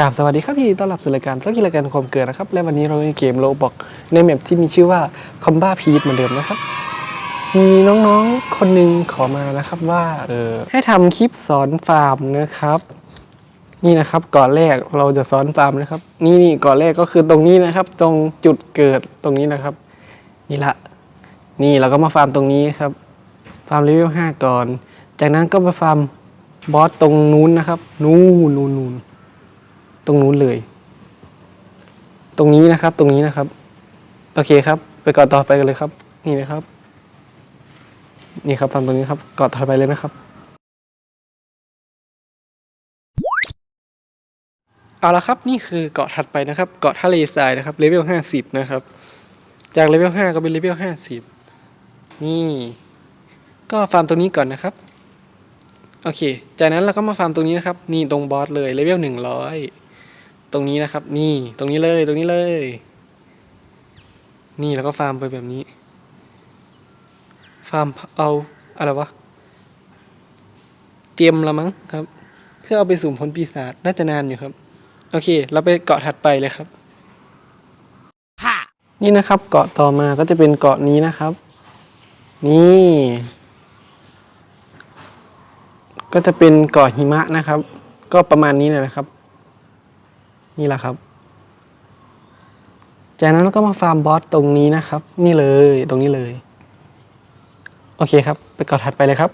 กราบสวัสดีครับพี่ต้อนรับสู่รายการสักกิรายการความเกิดนะครับ และวันนี้เราในเกมโลบอกในแมปที่มีชื่อว่าคอมบ้าพีทเหมือนเดิมนะครับ มีน้องๆคนหนึ่งขอมานะครับว่าเออให้ทำคลิปสอนฟาร์มนะครับ นี่นะครับก่อนแรกเราจะสอนฟาร์มนะครับ นี่นี่ก่อนแรกก็คือตรงนี้นะครับ ตรงจุดเกิดตรงนี้นะครับ นี่ละ นี่เราก็มาฟาร์มตรงนี้ครับ ฟาร์มเลเวลห้าก่อน จากนั้นก็มาฟาร์มบอสตรงนู้นนะครับ นู่นนู่นนู่น ตรงนู้นเลย ตรงนี้นะครับ ตรงนี้นะครับ โอเคครับ ไปกอนต่อไปกันเลยครับ นี่นะครับ นี่ครับฟาร์มตรงนี้ครับกอนต่อไปเลยนะครับ เอาละครับนี่คือเกาะถัดไปนะครับ เกาะทะเลทรายนะครับเลเวลห้าสิบนะครับ จากเลเวลห้าก็เป็นเลเวลห้าสิบนี่ ก็ฟาร์มตรงนี้ก่อนนะครับโอเค จากนั้นเราก็มาฟาร์มตรงนี้นะครับ นี่ตรงบอสเลย เลเวลหนึ่งร้อย ตรงนี้นะครับ นี่ตรงนี้เลยตรงนี้เลย นี่แล้วก็ฟาร์มไปแบบนี้ ฟาร์มเอาอะไรวะ เตรียมละมั้งครับ เพื่อเอาไปสุ่มผลปีศาจน่าจะนานอยู่ครับ โอเค เราไปเกาะถัดไปเลยครับนี่นะครับ เกาะต่อมาก็จะเป็นเกาะนี้นะครับ นี่ ก็จะเป็นเกาะหิมะนะครับ ก็ประมาณนี้เลยนะครับ นี่แหละครับ จากนั้นเราก็มาฟาร์มบอสตรงนี้นะครับ นี่เลยตรงนี้เลย โอเคครับ ไปเกาะถัดไปเลยครับ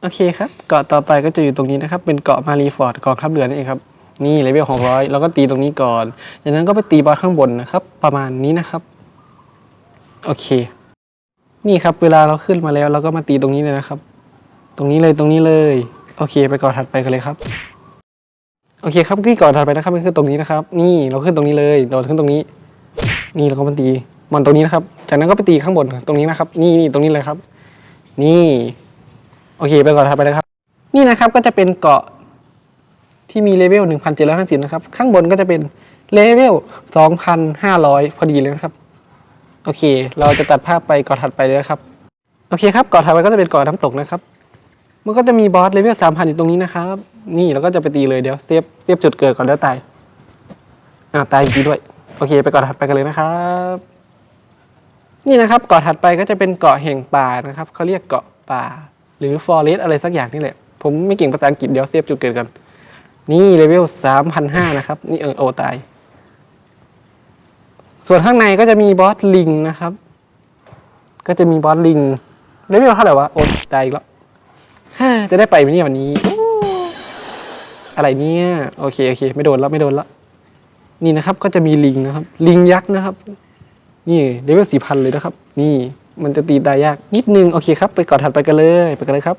โอเคครับ เกาะต่อไปก็จะอยู่ตรงนี้นะครับ เป็นเกาะมารีฟอร์ดกองทัพเรือนั่นเองครับ นี่เลเวลของร้อยเราก็ตีตรงนี้ก่อน จากนั้นก็ไปตีบอสข้างบนนะครับ ประมาณนี้นะครับ โอเค นี่ครับ เวลาเราขึ้นมาแล้ว เราก็มาตีตรงนี้เลยนะครับ ตรงนี้เลยตรงนี้เลย โอเค ไปเกาะถัดไปกันเลยครับ โอเคครับที่เกาะถัดไปนะครับมันคือตรงนี้นะครับ นี่เราขึ้นตรงนี้เลยเราขึ้นตรงนี้ นี่เราก็มาตีมันตรงนี้นะครับ จากนั้นก็ไปตีข้างบนตรงนี้นะครับ นี่นี่ตรงนี้เลยครับ นี่ โอเค ไปเกาะถัดไปเลยครับ นี่นะครับก็จะเป็นเกาะที่มีเลเวล1,750นะครับ ข้างบนก็จะเป็นเลเวล2,500 พอดีเลยนะครับ โอเค เราจะตัดภาพไปเกาะถัดไปเลยนะครับ โอเคครับเกาะถัดไปก็จะเป็นเกาะน้ำตกนะครับ มันก็จะมีบอสเลเวลสามพันอยู่ตรงนี้นะครับ นี่เราก็จะไปตีเลยเดี๋ยวเซฟเซฟจุดเกิดก่อนแล้วตายอ่าวตายจริงๆด้วย โอเค ไปเกาะถัดไปกันเลยนะครับ นี่นะครับเกาะถัดไปก็จะเป็นเกาะแห่งป่านะครับเขาเรียกเกาะป่า หรือฟอเรสอะไรสักอย่างนี่แหละผมไม่เก่งภาษาอังกฤษเดี๋ยวเซฟจุดเกิดกัน นี่เลเวลสามพันห้านะครับ นี่เออโอตาย ส่วนข้างในก็จะมีบอสลิงนะครับ ก็จะมีบอสลิงเลเวลเท่าไหร่วะโอตายอีกแล้วจะได้ไปไหมเนี่ยวันนี้ อะไรเนี่ยโอเคโอเค ไม่โดนแล้วไม่โดนแล้วนี่นะครับ ก็จะมีลิงนะครับ ลิงยักษ์นะครับ นี่เลเวลสี่พันเลยนะครับ นี่มันจะตีตายยากนิดนึงโอเคครับ ไปเกาะถัดไปกันเลยไปกันเลยครับ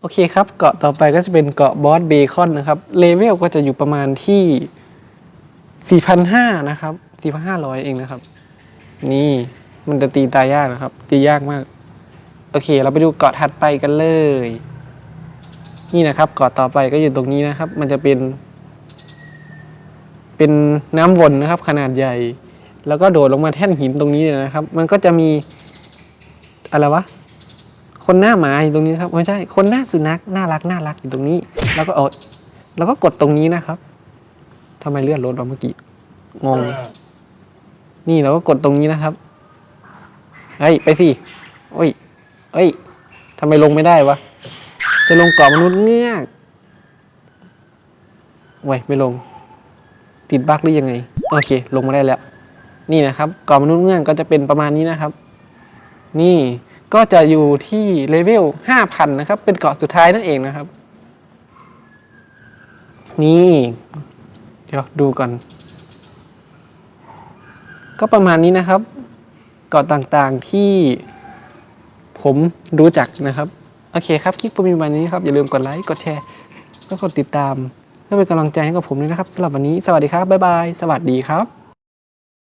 โอเคครับ เกาะต่อไปก็จะเป็นเกาะบอสเบคอนนะครับเลเวลก็จะอยู่ประมาณที่4,500นห้านะครับ4,500เองนะครับ นี่มันจะตีตายยากนะครับ ตียากมาก โอเค เราไปดูเกาะถัดไปกันเลย นี่นะครับเกาะต่อไปก็อยู่ตรงนี้นะครับ มันจะเป็น เป็นน้ำวนนะครับ ขนาดใหญ่ แล้วก็โดดลงมาแท่นหินตรงนี้เลยนะครับ มันก็จะมีอะไรวะคนหน้าหมาอยู่ตรงนี้ครับไม่ใช่คนหน้าสุนัขน่ารักน่ารักอยู่ตรงนี้ แล้วก็เอดแล้วก็กดตรงนี้นะครับทำไมเลื่อนรถเราเมื่อกี้งงนี่เราก็กดตรงนี้นะครับเฮ้ยไปสิโอ้ยเฮ้ยทำไมลงไม่ได้วะ จะลงเกาะมนุษย์เงือกเว้ยไม่ลง ติดบั๊กหรือยังไง โอเค ลงมาได้แล้ว นี่นะครับเกาะมนุษย์เงือกก็จะเป็นประมาณนี้นะครับ นี่ก็จะอยู่ที่เลเวลห้าพันนะครับ เป็นเกาะสุดท้ายนั่นเองนะครับ นี่ เดี๋ยวดูก่อน ก็ประมาณนี้นะครับ เกาะต่างๆที่ผมรู้จักนะครับ โอเคครับ คลิปผมมีวันนี้ครับ อย่าลืมกดไลค์ กดแชร์ แล้วกดติดตามเพื่อเป็นกำลังใจให้กับผมด้วยนะครับสำหรับวันนี้ สวัสดีครับ บ๊ายบาย สวัสดีครับ